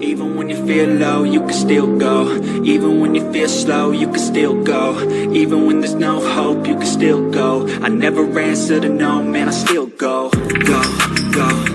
Even when you feel low, you can still go. Even when you feel slow, you can still go. Even when there's no hope, you can still go. I never answer to no, man, I still go. Go, go.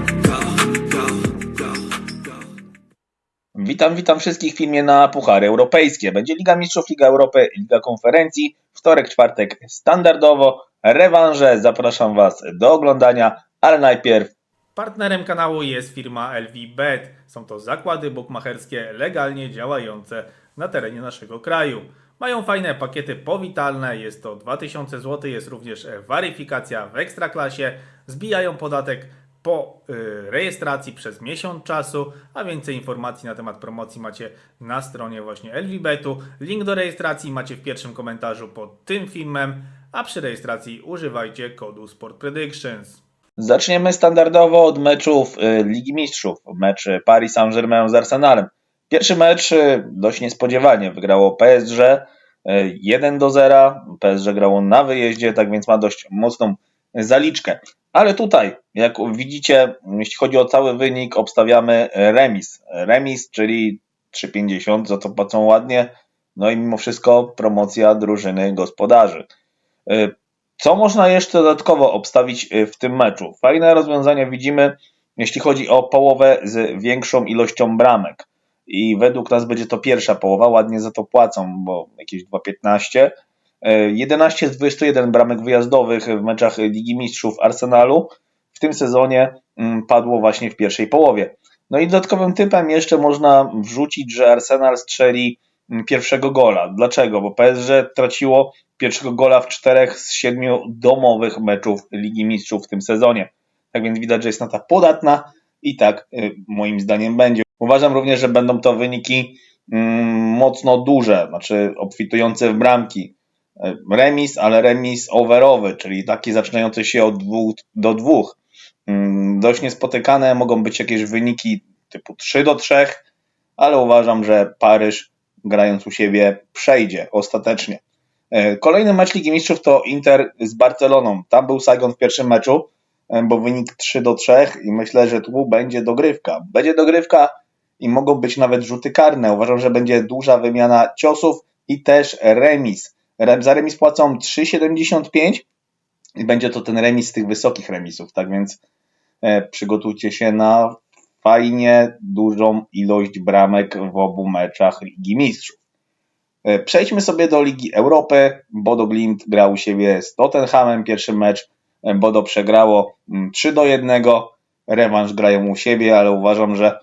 Witam, witam wszystkich w filmie na Puchary Europejskie. Będzie Liga Mistrzów, Liga Europy, Liga Konferencji. Wtorek, czwartek standardowo. Rewanże. Zapraszam Was do oglądania, ale najpierw Partnerem kanału jest firma LVBet. Są to zakłady bukmacherskie legalnie działające na terenie naszego kraju. Mają fajne pakiety powitalne, jest to 2000 zł, jest również weryfikacja w ekstraklasie, zbijają podatek po y, rejestracji przez miesiąc czasu, a więcej informacji na temat promocji macie na stronie właśnie LVBetu. Link do rejestracji macie w pierwszym komentarzu pod tym filmem, a przy rejestracji używajcie kodu Sport Predictions. Zaczniemy standardowo od meczów y, Ligi Mistrzów. Mecz Paris Saint-Germain z Arsenalem. Pierwszy mecz y, dość niespodziewanie wygrało PSG y, 1 do 0. PSG grało na wyjeździe, tak więc ma dość mocną zaliczkę. Ale tutaj, jak widzicie, jeśli chodzi o cały wynik, obstawiamy remis. Remis, czyli 3,50, za to płacą ładnie. No i mimo wszystko promocja drużyny gospodarzy. Y, Co można jeszcze dodatkowo obstawić y, w tym meczu? Fajne rozwiązania widzimy, jeśli chodzi o połowę z większą ilością bramek. I według nas będzie to pierwsza połowa, ładnie za to płacą, bo jakieś 2,15. Y, 11 z 21 bramek wyjazdowych w meczach Ligi Mistrzów Arsenalu w tym sezonie mm, padło właśnie w pierwszej połowie. No i dodatkowym typem jeszcze można wrzucić, że Arsenal strzeli pierwszego gola. Dlaczego? Bo PSG traciło pierwszego gola w czterech z siedmiu domowych meczów Ligi Mistrzów w tym sezonie. Tak więc widać, że jest na ta podatna i tak y, moim zdaniem będzie. Uważam również, że będą to wyniki mm, mocno duże, znaczy obfitujące w bramki. Y, Remis, ale remis overowy, czyli taki zaczynający się od dwóch do dwóch. Mm, Dość niespotykane mogą być jakieś wyniki typu 3 do 3, ale uważam, że Paryż grając u siebie przejdzie ostatecznie. E, Kolejny mecz Ligi Mistrzów to Inter z Barceloną. Tam był Saigon w pierwszym meczu, e, bo wynik 3 do 3 i myślę, że tu będzie dogrywka. Będzie dogrywka i mogą być nawet rzuty karne. Uważam, że będzie duża wymiana ciosów i też remis. Re- Za remis płacą 3,75 i będzie to ten remis z tych wysokich remisów. Tak więc e, przygotujcie się na fajnie dużą ilość bramek w obu meczach Ligi Mistrzów. E, Przejdźmy sobie do Ligi Europy. Bodo Glimt grał u siebie z Tottenhamem pierwszy mecz. E, Bodo przegrało mm, 3 do 1. Rewanż grają u siebie, ale uważam, że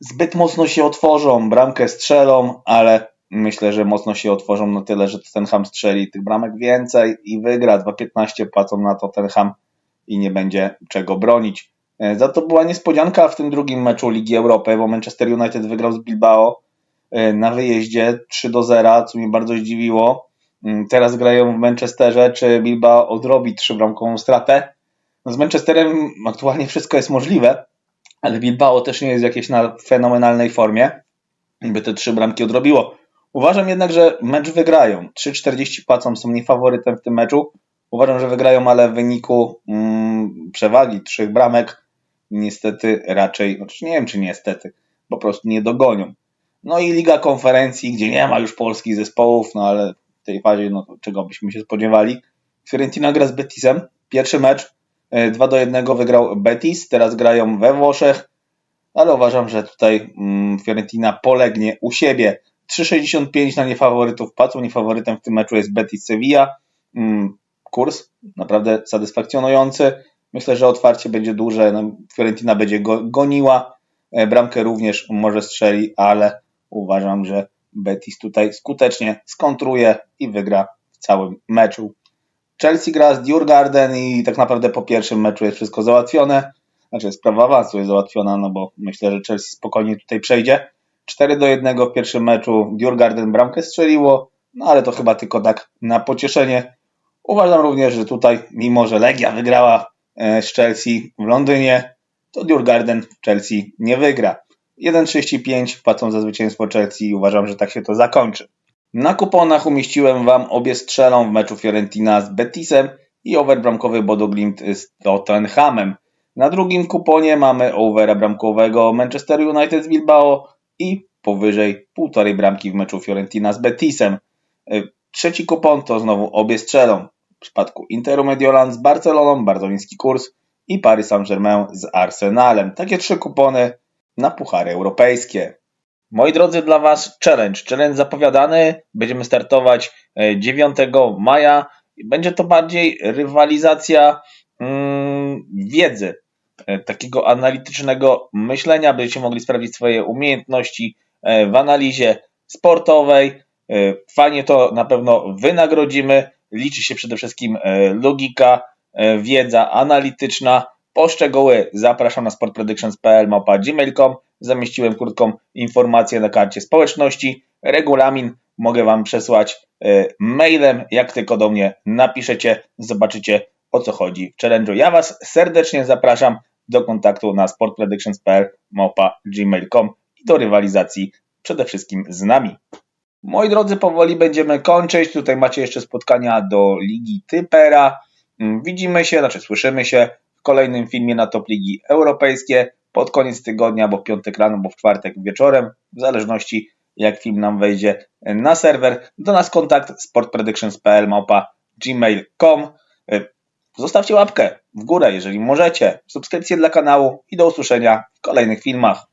zbyt mocno się otworzą. Bramkę strzelą, ale myślę, że mocno się otworzą na tyle, że Tottenham strzeli tych bramek więcej i wygra. 2,15 płacą na Tottenham i nie będzie czego bronić. E, Za to była niespodzianka w tym drugim meczu Ligi Europy, bo Manchester United wygrał z Bilbao e, na wyjeździe 3 do 0, co mnie bardzo zdziwiło. Mm, Teraz grają w Manchesterze, czy Bilbao odrobi trzybramkową stratę. No z Manchesterem aktualnie wszystko jest możliwe, ale Bilbao też nie jest w jakiejś na fenomenalnej formie, by te trzy bramki odrobiło. Uważam jednak, że mecz wygrają. 3,40 płacą, są niefaworytem w tym meczu. Uważam, że wygrają, ale w wyniku mm, przewagi trzech bramek niestety raczej, znaczy nie wiem czy niestety, po prostu nie dogonią. No i Liga Konferencji, gdzie nie ma już polskich zespołów, no ale w tej fazie, no czego byśmy się spodziewali. Fiorentina gra z Betisem. Pierwszy mecz e, 2 do 1 wygrał Betis, teraz grają we Włoszech, ale uważam, że tutaj mm, Fiorentina polegnie u siebie. 3,65 na niefaworytów płacą. Niefaworytem w tym meczu jest Betis Sevilla. Mm, kurs naprawdę satysfakcjonujący. Myślę, że otwarcie będzie duże. No, Fiorentina będzie go, goniła. E, Bramkę również może strzeli, ale uważam, że Betis tutaj skutecznie skontruje i wygra w całym meczu. Chelsea gra z Djurgarden i tak naprawdę po pierwszym meczu jest wszystko załatwione. Znaczy sprawa awansu jest załatwiona, no bo myślę, że Chelsea spokojnie tutaj przejdzie. 4 do 1 w pierwszym meczu Djurgarden bramkę strzeliło, no ale to chyba tylko tak na pocieszenie. Uważam również, że tutaj, mimo że Legia wygrała z Chelsea w Londynie, to Djurgarden w Chelsea nie wygra. 1,35 płacą za zwycięstwo Chelsea i uważam, że tak się to zakończy. Na kuponach umieściłem Wam obie strzelą w meczu Fiorentina z Betisem i over bramkowy Bodo Glimt z Tottenhamem. Na drugim kuponie mamy overa bramkowego Manchester United z Bilbao i powyżej półtorej bramki w meczu Fiorentina z Betisem. Y, Trzeci kupon to znowu obie strzelą. W przypadku Interu Mediolan z Barceloną bardzo niski kurs i Paris Saint-Germain z Arsenalem. Takie trzy kupony na puchary europejskie. Moi drodzy, dla Was challenge. Challenge zapowiadany. Będziemy startować e, 9 maja. Będzie to bardziej rywalizacja mm, wiedzy, e, takiego analitycznego myślenia. Będziecie mogli sprawdzić swoje umiejętności e, w analizie sportowej. E, Fajnie to na pewno wynagrodzimy. Liczy się przede wszystkim e, logika, e, wiedza analityczna. Po szczegóły zapraszam na sportpredictions.pl małpa gmail.com. Zamieściłem krótką informację na karcie społeczności. Regulamin mogę Wam przesłać e, mailem. Jak tylko do mnie napiszecie, zobaczycie o co chodzi w challenge'u. Ja Was serdecznie zapraszam do kontaktu na sportpredictions.pl małpa gmail.com i do rywalizacji przede wszystkim z nami. Moi drodzy, powoli będziemy kończyć. Tutaj macie jeszcze spotkania do Ligi Typera. Mm, Widzimy się, znaczy słyszymy się w kolejnym filmie na Top Ligi Europejskie pod koniec tygodnia, bo w piątek rano, bo w czwartek wieczorem, w zależności jak film nam wejdzie na serwer. Do nas kontakt sportpredictions.pl małpa gmail.com. Y, Zostawcie łapkę w górę, jeżeli możecie, subskrypcję dla kanału i do usłyszenia w kolejnych filmach.